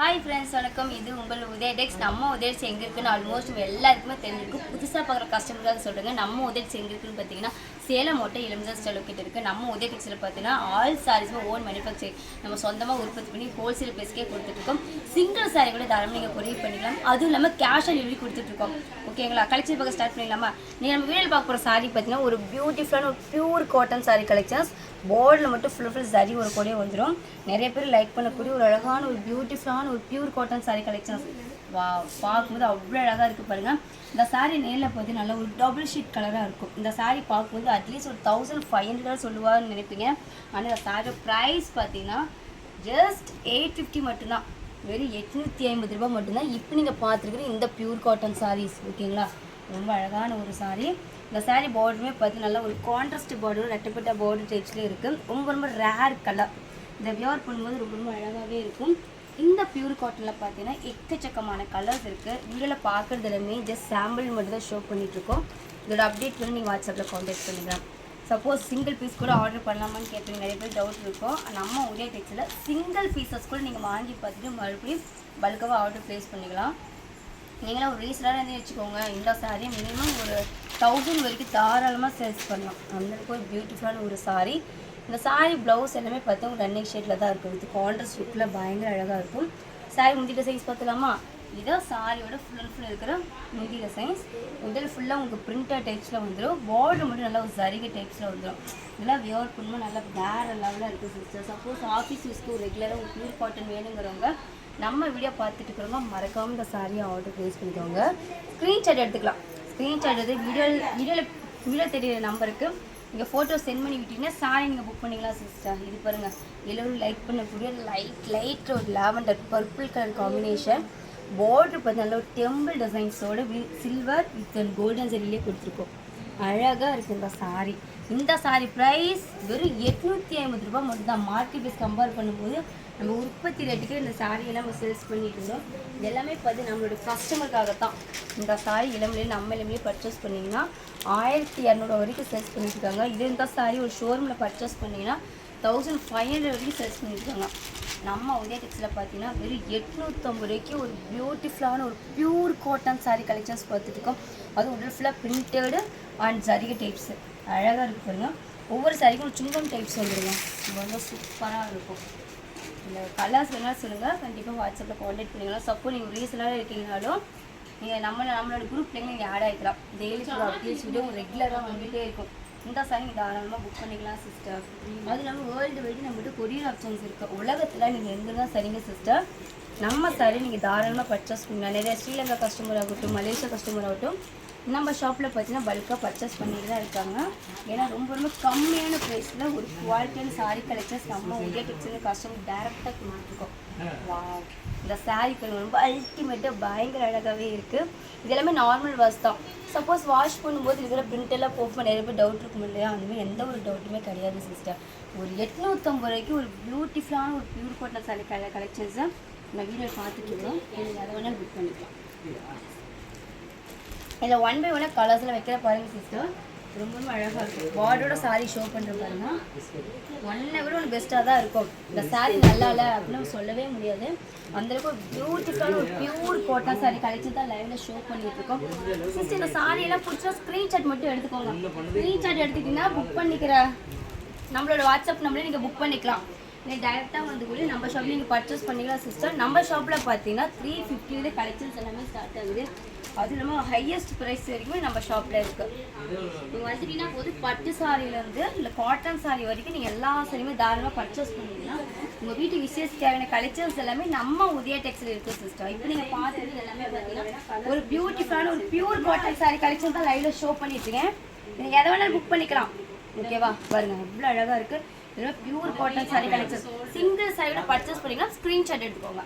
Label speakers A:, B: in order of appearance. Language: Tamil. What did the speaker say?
A: ஹாய் ஃப்ரெண்ட்ஸ் வணக்கம். இது உங்கள் உதயடெக்ஸ் நம்ம உதயட்ஸ் எங்கே இருக்குன்னு ஆல்மோஸ்ட் எல்லாருக்குமே தெரிஞ்சிருக்கும். புதுசாக பார்க்குற கஸ்டமருக்காக சொல்கிறேங்க நம்ம உதயட்ஸ் எங்கே இருக்குன்னு பார்த்தீங்கன்னா சேலம் ஓட்டை இளம்பரம் ஸ்டோர் கிட்ட இருக்குது நம்ம உதயடெக்ஸில் பார்த்தீங்கன்னா ஆல் சாரீஸுமே ஓன் மேனுஃபேக்சரிங் நம்ம சொந்தமாக உற்பத்தி பண்ணி ஹோல்சேல் ப்ரைஸ்க்கே கொடுத்துட்ருக்கோம் சிங்கிள் சாரீ கூட தாராளமாக நீங்கள் குறைவு பண்ணிக்கலாம். அதுவும் இல்லாமல் கேஷ் ஆன் டெலிவரி கொடுத்துட்ருக்கோம் ஓகேங்களா கலெக்ஷன் பார்க்க ஸ்டார்ட் பண்ணிடலாமா? நீங்கள் நம்ம வீடியோவில் பார்க்க போகிற சாரீ பார்த்தீங்கன்னா ஒரு பியூட்டிஃபுல்லான ஒரு பியூர் காட்டன் சாரீ கலெக்ஷன்ஸ் போர்டில் மட்டும் ஃபுல் ஃபுல் சரி ஒரு கூடயே வந்துடும் நிறைய பேர் லைக் பண்ணக்கூடிய ஒரு அழகான ஒரு பியூட்டிஃபுல்லான ஒரு பியூர் காட்டன் saree கலெக்ஷன்ஸ் வா பார்க்கும்போது அவ்வளோ அழகாக இருக்குது பாருங்கள் இந்த சாரீ நேரில் பார்த்து நல்லா ஒரு டபுள் ஷீட் கலராக இருக்கும். இந்த சாரீ பார்க்கும்போது அட்லீஸ்ட் ஒரு தௌசண்ட் ஃபைவ் ஹண்ட்ரட் சொல்லுவான்னு நினைப்பீங்க. ஆனால் இந்த saree ப்ரைஸ் பார்த்தீங்கன்னா ஜஸ்ட் எயிட் ஃபிஃப்டி மட்டும்தான். வெறும் எட்நூற்றி ஐம்பது ரூபாய் மட்டும்தான். இப்போ நீங்கள் பார்த்துருக்குற இந்த பியூர் காட்டன் சாரீஸ் ஓகேங்களா? ரொம்ப அழகான ஒரு சாரீ இந்த சாரீ பார்டருமே பார்த்து நல்லா ஒரு கான்ட்ராஸ்ட் பார்டரும் ரெட்டப்பட்ட பார்டர் டைப்ஸ்லேயும் இருக்குது ரொம்ப ரொம்ப ரேர் கலர் இந்த வியர் பண்ணும்போது ரொம்ப ரொம்ப அழகாகவே இருக்கும். பியூர் காட்டனில் பார்த்தீங்கன்னா எக்கச்சக்கமான கலர்ஸ் இருக்குது வீடியோவில் பார்க்குறது எல்லாமே ஜஸ்ட் சாம்பிள் மட்டும் தான் ஷோ பண்ணிகிட்ருக்கோம் இதோட அப்டேட் வந்து நீங்கள் வாட்ஸ்அப்பில் காண்டாக்ட் பண்ணிக்கலாம் சப்போஸ் சிங்கிள் பீஸ் கூட ஆர்டர் பண்ணலாமான்னு கேட்பீங்க நிறைய பேர் டவுட் இருக்கும். நம்ம ஒரே டெக்ஸில் சிங்கிள் பீசஸ் கூட நீங்கள் வாங்கி பார்த்துட்டு மறுபடியும் பல்காக ஆர்டர் ப்ளேஸ் பண்ணிக்கலாம். நீங்களாம் ஒரு ரீசனாக இருந்து வச்சுக்கோங்க. இந்த சாரியை மினிமம் ஒரு தௌசண்ட் வரைக்கும் தாராளமாக சேல்ஸ் பண்ணலாம். அந்தளவுக்கு ஒரு பியூட்டிஃபுல்லான ஒரு சாரி இந்த சாரி ப்ளவுஸ் எல்லாமே பார்த்தா உங்களுக்கு ரன்னிங் ஷேட்டில் தான் இருக்கும். இது கான்ட்ரஸ்ட் லுக்கில் பயங்கர அழகாக இருக்கும். சாரி முந்திட்ட சைஸ் பார்த்துலாமா இதுதான் சாரியோட ஃபுல் அண்ட் ஃபுல் இருக்கிற முந்திர சைஸ் முதல் ஃபுல்லாக உங்களுக்கு பிரிண்டர் டைப்ஸில் வந்துடும் பார்டர் மட்டும் நல்லா ஒரு சரிகை டைப்ஸில் வந்துடும் இதெல்லாம் வியர் பண்ணும்போது நல்லா வேறு லெவலில் இருக்குது சிஸ்டர் சப்போஸ் ஆஃபீஸ் யூஸ்க்கு ரெகுலராக ஒரு பியூர் காட்டன் வேணுங்கிறவங்க நம்ம வீடியோ பார்த்துட்டு இருக்கிறவங்க மறக்காமல் இந்த சாரியை ஆர்டர் ப்ளேஸ் பண்ணிக்கோங்க. ஸ்க்ரீன்ஷாட் எடுத்துக்கலாம். ஸ்க்ரீன்ஷாட் எடுத்து வீடியோ வீடியோவில் வீடியோ தெரியிற நம்பருக்கு நீங்கள் ஃபோட்டோ சென்ட் பண்ணி விட்டீங்கன்னா சாரி நீங்கள் புக் பண்ணிக்கலாம் சிஸ்டர் இது பாருங்கள் எல்லோரும் லைக் பண்ணக்கூடிய லைட் லைட் ஒரு lavender purple colour combination border பார்த்து நல்ல ஒரு டெம்பிள் டிசைன்ஸோட சில்வர் வித் கோல்டன் சரியிலே கொடுத்துருக்கோம். அழகாக இருக்குது இந்த சாரி இந்த சாரி ப்ரைஸ் வெறும் எட்நூற்றி ஐம்பது ரூபாய் மட்டும் தான் மார்க்கெட் ப்ரைஸ் கம்பேர் பண்ணும்போது நம்ம உற்பத்தி ரேட்டுக்கு இந்த சாரியெல்லாம் நம்ம சேல்ஸ் பண்ணிட்டு இருந்தோம். எல்லாமே பார்த்து நம்மளோட கஸ்டமருக்காக தான் இந்த சாரி இளமையிலே நம்ம இளம்பிலே பர்ச்சேஸ் பண்ணிங்கன்னா ஆயிரத்தி இரநூறுவா வரைக்கும் சேல்ஸ் பண்ணிட்டுருக்காங்க இது இந்த சாரி ஒரு ஷோரூமில் பர்ச்சேஸ் பண்ணிங்கன்னா தௌசண்ட் ஃபைவ் ஹண்ட்ரட் வரைக்கும் சேல்ஸ் பண்ணியிருக்காங்க. நம்ம உதய டெக்ஸில் பார்த்தீங்கன்னா வெறும் எட்நூற்றம்பது ரூபாய்க்கு ஒரு பியூட்டிஃபுல்லான ஒரு பியூர் காட்டன் saree கலெக்ஷன்ஸ் பார்த்துட்டு இருக்கோம் அதுவும் உடல் ஃபுல்லாக பிரிண்டடு அண்ட் சரிகை டைப்ஸு அழகாக இருக்கு பாருங்க. ஒவ்வொரு சாரிக்கும் ஒரு சுங்கம் டைப்ஸ் வந்துருங்க. ரொம்ப சூப்பராக இருக்கும். இந்த கலர்ஸ் வேணாலும் சொல்லுங்கள் கண்டிப்பாக வாட்ஸ்அப்பில் காண்டாக்ட் பண்ணிக்கலாம் சப்போஸ் நீங்கள் ரீசனாக இருக்கீங்கனாலும் நீங்கள் நம்ம நம்மளோட குரூப்லேயே நீங்கள் ஆட் ஆகிக்கலாம் டெய்லி அப்டேட்ஸ் வீடியோ ரெகுலராக வந்துகிட்டே இருக்கும். இந்த சாரி நீங்கள் தாராளமாக புக் பண்ணிக்கலாம் சிஸ்டர் அது இல்லாமல் வேர்ல்டு வைடு நம்மகிட்ட கொரியர் ஆப்ஷன்ஸ் இருக்குது உலகத்தில் நீங்கள் எங்கே தான் சரிங்க சிஸ்டர் நம்ம சாரி நீங்கள் தாராளமாக பர்ச்சேஸ் பண்ணலாம். நிறைய ஸ்ரீலங்கா கஸ்டமர் ஆகட்டும் மலேசியா கஸ்டமர் ஆகட்டும் நம்ம ஷாப்பில் பார்த்தீங்கன்னா பல்காக பர்ச்சேஸ் பண்ணிட்டு தான் இருக்காங்க. ஏன்னா ரொம்ப ரொம்ப கம்மியான ப்ரைஸில் ஒரு குவாலிட்டியான சாரீ கலெக்ஷன்ஸ் நம்ம உடைய டெக்ஸ்டைல் கஸ்டமர் டேரெக்டாக கொடுத்துருக்கோம். Wow. இந்த சாரீக்கள் ரொம்ப அல்டிமேட்டாக பயங்கர அழகாகவே இருக்குது இது எல்லாமே நார்மல் வாஷ் தான். சப்போஸ் வாஷ் பண்ணும்போது இருக்கிற பிரிண்டெல்லாம் எல்லாம் நிறைய பேர் டவுட் இருக்கும் இல்லையா? அதுவுமே எந்த ஒரு டவுட்டுமே கிடையாது சிஸ்டர் ஒரு எட்நூற்றம்பது ரூபாய்க்கு ஒரு பியூட்டிஃபுல்லான ஒரு பியூர் காட்டன் சாரி கல கலெக்ஷன்ஸை நம்ம வீடியோ பார்த்துட்டு இருக்கோம். நீங்கள் அதை வேணால் புக் பண்ணிக்கலாம். இதில் ஒன் பை ஒன்னாக கலர்ஸில் வைக்கிற பாருங்க சிஸ்டர் ரொம்ப அழகாக இருக்கும் பார்டரோட சாரி ஷோ பண்ணுற பாருங்க. ஒன்றை விட ஒன்று பெஸ்ட்டாக தான் இருக்கும். இந்த சாரி நல்லா இல்லை அப்படின்னு சொல்லவே முடியாது. அந்தளவுக்கு ஒரு பியூட்டிஃபுல்லான ஒரு பியூர் கோட்டா சாரி கலெக்ஷன் தான் லைவில் ஷோ பண்ணிட்டு இருக்கோம். சிஸ்டர் இந்த சாரி எல்லாம் பிடிச்சா ஸ்க்ரீன்ஷாட் மட்டும் எடுத்துக்கோங்க. ஸ்க்ரீன்ஷாட் எடுத்துக்கிட்டீங்கன்னா புக் பண்ணிக்கிற நம்மளோட வாட்ஸ்அப் நம்பரே நீங்கள் புக் பண்ணிக்கலாம். நீங்கள் டைரெக்டாக வந்து கூட நம்ம ஷாப்பில் நீங்கள் பர்ச்சேஸ் பண்ணிக்கலாம் சிஸ்டர் நம்ம ஷாப்பில் பார்த்தீங்கன்னா த்ரீ ஃபிஃப்டியில் கலெக்ஷன்ஸ் எல்லாமே ஸ்டார்ட் ஆகுது. அது இல்லாமல் ஹையஸ்ட் ப்ரைஸ் வரைக்கும் நம்ம ஷாப்பில் இருக்குது நீங்கள் வந்துட்டீங்கன்னா போது பட்டு சாரியிலேருந்து இல்லை காட்டன் சாரி வரைக்கும் நீங்கள் எல்லா சாரியுமே தாராளமாக பர்ச்சேஸ் பண்ணிங்கன்னா உங்கள் வீட்டு விசேஷ தேவையான கலெக்ஷன்ஸ் எல்லாமே நம்ம உதய டெக்ஸ்டைல் இருக்குது சிஸ்டம் இப்போ நீங்கள் பார்த்துட்டு எல்லாமே பார்த்தீங்கன்னா ஒரு பியூட்டிஃபுல்லான ஒரு பியூர் காட்டன் சாரி கலெக்ஷன் தான் லைவில் ஷோ பண்ணிட்டுருக்கேன் நீங்கள் எதை வேணாலும் புக் பண்ணிக்கலாம். ஓகேவா பாருங்கள் எவ்வளோ அழகாக இருக்குது இதெல்லாம் pure cotton sari collection single சாரியோட பர்ச்சேஸ் பண்ணிங்கன்னா ஸ்க்ரீன்ஷாட் எடுத்துக்கோங்க.